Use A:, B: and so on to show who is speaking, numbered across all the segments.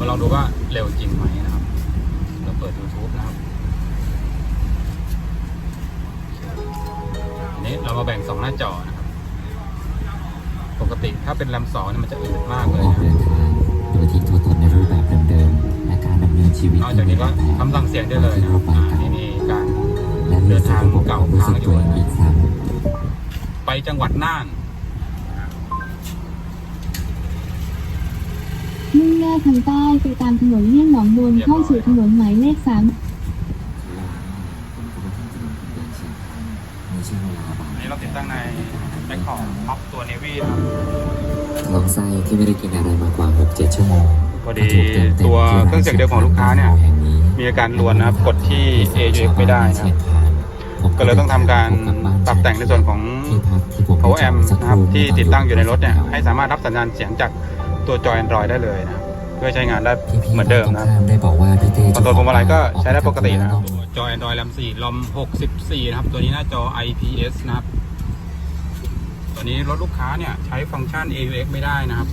A: มาลองดูว่าเร็วจริงไหมนะครับ เราเปิด YouTube นะครับอันนี้เรามาแบ่งสองหน้าจอนะครับ ปกติถ้าเป็นแรมสองเนี่ยมันจะอืดมากเลย
B: ออก
A: นะ
B: เดินทางโดยทิ้งตัวตนในรูปแบบเดิมๆและการดำเนินชีวิต
A: นอกจากนี้ก็ทำสั่งเสียงได้เลยนะครับอ่านี่มีการ
B: และเดินทางเก่ารู้สึกตัวเองอีกครั้ง
A: ไปจังหวัดน่าน
C: มุ่งหน้าทางใต้ไปตามถนนเลี่ยงหนองบนเข้าสู่ถนนหมายเลขสาม
B: ในช่วงเวลาบ่า
A: อัน
B: ย
A: นี้เราติดตั้งในแบ็คของท็อปตัวเนวี่นะครับ
B: ท้องไส้ที่ไม่ได้กินอะไรมากว่า6-7ชั่วโมง
A: พอดีตัวเครื่องเสียงเดิมของลูกค้าเนี่ย มีอาการรวนนะครับกดที่ AUX ไม่ได้นะครับก็เลยต้องทำการปรับแต่งในส่วนของ power amp นะครับที่ติดตั้งอยู่ในรถเนี่ยให้สามารถรับสัญญาณเสียงจากตัวจอ Android ได้เลยนะครับเพื่อใช้งานได้เหมือนเดิมนะครับ
B: ได้บอกว่าพี่เต้
A: คอนโทรลพวงมาลัยก็ใช้ได้ปกตินะครับจอ Android RAM 4 ROM 64 นะครับ ตัวนี้หน้าจอ IPS นะครับ ตัวนี้รถลูกค้าเนี่ยใช้ฟังก์ชัน AUX ไม่ได้นะครับ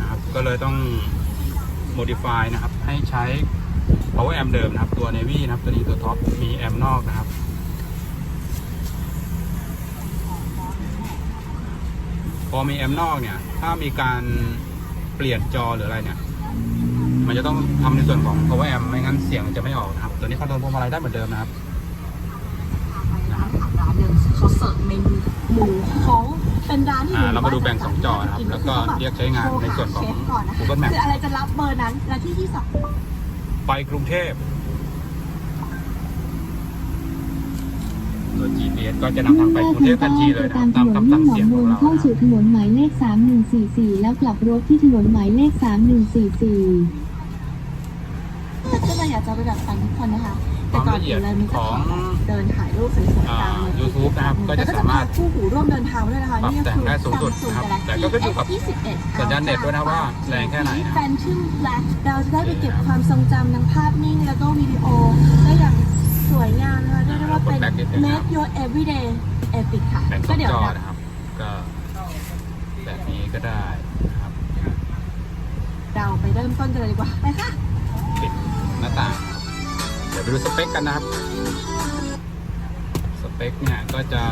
A: นะครับ ก็เลยต้อง modify นะครับ ให้ใช้ power amp เดิมนะครับ ตัว Navy นะครับ ตัวนี้ตัวท็อปมีแอมป์นอกนะครับพอมีแอมป์นอกเนี่ย ถ้ามีการเปลี่ยนจอหรืออะไรเนี่ย มันจะต้องทำในส่วนของ power amp ไม่งั้นเสียงมันจะไม่ออกนะครับ ตัวนี้คอนโทรลพวงมาลัยได้เหมือนเดิมนะครับ
D: ร้านหนึ่งเขาเสิร์ฟเมนูหมูฮ้องเป็นร้านที่
A: อ่าเรามาดูแบ่งสองจอนะครับ แล้วก็เรียกใช้งานในส่วนของ Google Map
D: คืออะไรจะรับเบอร์นั้นและที่ที่สอง
A: ไปกรุงเทพ ตัว GPS ก็จะนำ
C: มุ่
A: ทางงไป
C: หน้าก
A: รุงเท
C: ทาง
A: พทัน
C: ใต้
A: ที
C: ไป
A: เลยนะ
C: ตามถ
A: ตาม
C: นน
A: คำ
C: เลี่
A: สั่
C: ย
A: ง
C: งหน
A: เสี
C: อยง
A: ง
C: บ
A: ของ
C: น
A: เรา
C: เข้า
A: นะ
C: สู่ถนนหมายเลข 3144 แล้วกลับรถที่ถนนหมายเลข 3144
D: ก็เลยอยากจะไปแบบฝันทุกคนนะคะ แต่
A: ความ
D: ก่อน
A: ละเอีย
D: อื่
A: ด
D: นเลยมัน
A: ข
D: ก็
A: อง
D: ขอเดินถ่ายรูปสวยๆ
A: อ่า
D: ตาม
A: YouTube นะครับก็จะสามารถ
D: คู่หูร่วมเดินทางด้วยนะคะ
A: ปรับ
D: นี่ก็
A: แต่ง
D: คือ
A: ได้สูงสุดนะครับแต่ก็ขึ้นอยู่กับ
D: 21
A: สัญญาณเน็ตด้วยนะว่าแรงแค่ไหนนะ
D: แฟนชื่อ Black เราจะได้ไปเก็บความทรงจำทั้งภาพนิ่งแล้วก็วิดีโอได้อย่าง Your Everyday Epic ค่ะ
A: แบ่งส
D: ก็
A: อง
D: เดี๋ยว
A: จอ
D: นะ
A: นะครับ ก็แบบนี้ก็ได้นะครับ
D: เราไปเริ่มต้นกันเลยดีกว่า ไปค่ะ
A: ปิดหน้าต่างครับเดี๋ยวไปดูสเปคกันนะครับ สเปคเนี่ยก็จะ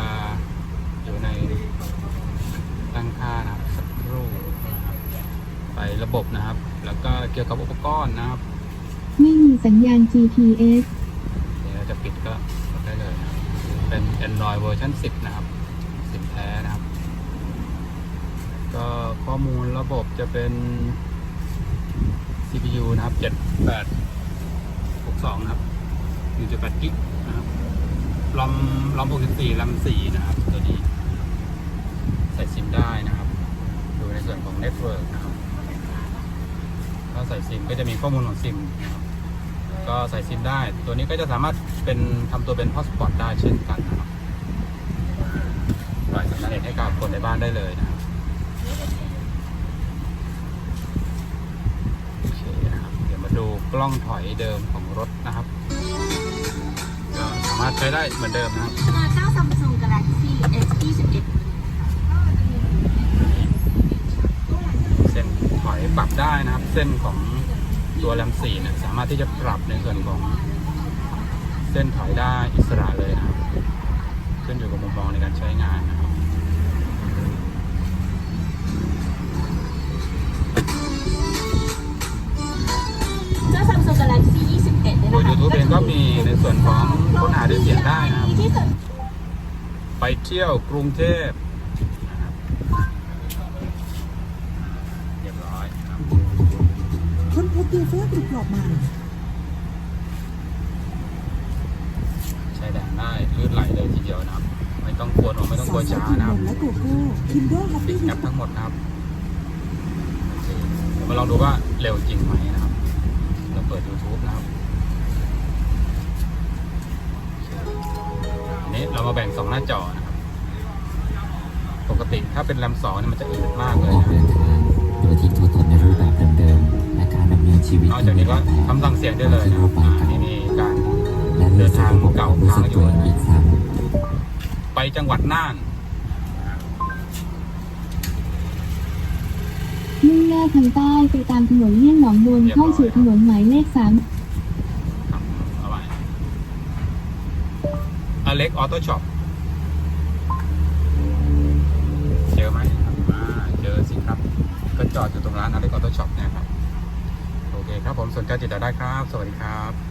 A: อยู่ในตั้งค่านะครับสักครู่นะครับไประบบนะครับ แล้วก็เกี่ยวกับอุปกรณ์นะครับ
C: ไม่มีสัญญาณ GPS
A: เป็น Android เวอร์ชัน10 นะครับสินแท้นะครับ ก็ข้อมูลระบบจะเป็น CPU นะครับ 7862 นะครับ1.8กิกนะครับลอมลอม64ลำ4นะครับ ตัวนี้ ใส่ซิมได้นะครับ ดูในส่วนของ Network นะครับ ถ้าใส่ซิมก็จะมีข้อมูลของซิมนะครับ ก็ใส่ซิมได้ ตัวนี้ก็จะสามารถเป็นทำตัวเป็น hotspot ได้เช่นกันนะครับปล่อยสัญญาณเน็ตให้กับคนในบ้านได้เลยนะครับโอเคนะครับเดี๋ยวมาดูกล้องถอยเดิมของรถนะครับก็สามารถใช้ได้เหมือนเดิมนะครับ
D: เจ้า Samsung Galaxy S 21
A: เส้นถอยปรับได้นะครับ เส้นของ ตัวแรมสี่เนี่ยสามารถที่จะปรับในส่วนของเส้นถอยได้อิสระเลยนะครับขึ้นอยู่กับมุมมองในการใช้งานนะครับ
D: เจ้า Samsung Galaxy 21เนี่ย
A: ตัว
D: นะคะ
A: YouTube เองก็มีในส่วนของค้นหาด้วยเสียงได้นะครับ
D: ที่สุด
A: ไปเที่ยวกรุงเทพ ค้
E: นพบยูเฟอร์กรุบกรอบใหม่
A: ใช้แดงได้ลื่นไหลเลยทีเดียวนะครับ ไม่ต้องกลัวหนมไม่ต้องกลัว
E: สา
A: ช้า
E: สาย
A: นะครับ
E: และโกโก้คินโดแฮป
A: ปิ
E: ปี้
A: ดแอปทั้งหมดนะครับโอเคเดี๋ยวมาลองดูว่าเร็วจริงไหมนะครับ เราเปิด YouTube นะครับอันนี้เรามาแบ่งสองหน้าจอนะครับ ปกติถ้าเป็นแรมสองเนี่ยมันจะอืดมากเลย
B: ออก
A: นะ
B: เดินทางโดยทิ้งตัวตนในรูปแบบเดิมๆและการดำเนินชีวิต
A: นอกจากนี้ก็ทำสั่งเสียงได้เลยนะครับอ่านี่มีการ
B: และเดินทางเก่ารู้สึกตัวเองอีกครั้ง
A: ไปจังหวัดน่าน
C: มุ่งหน้าทางใต้ไปตามถนนเลี่ยงองนนท์เข้าสู่ถนนหมายเลขสาม
A: ครับอะไรอเล็กออโต้ช็อป จอดอยู่ตรงร้านอเล็กออโต้ช็อปเนี่ยครับ โอเคครับผมสนใจติดต่อได้ครับ สวัสดีครับ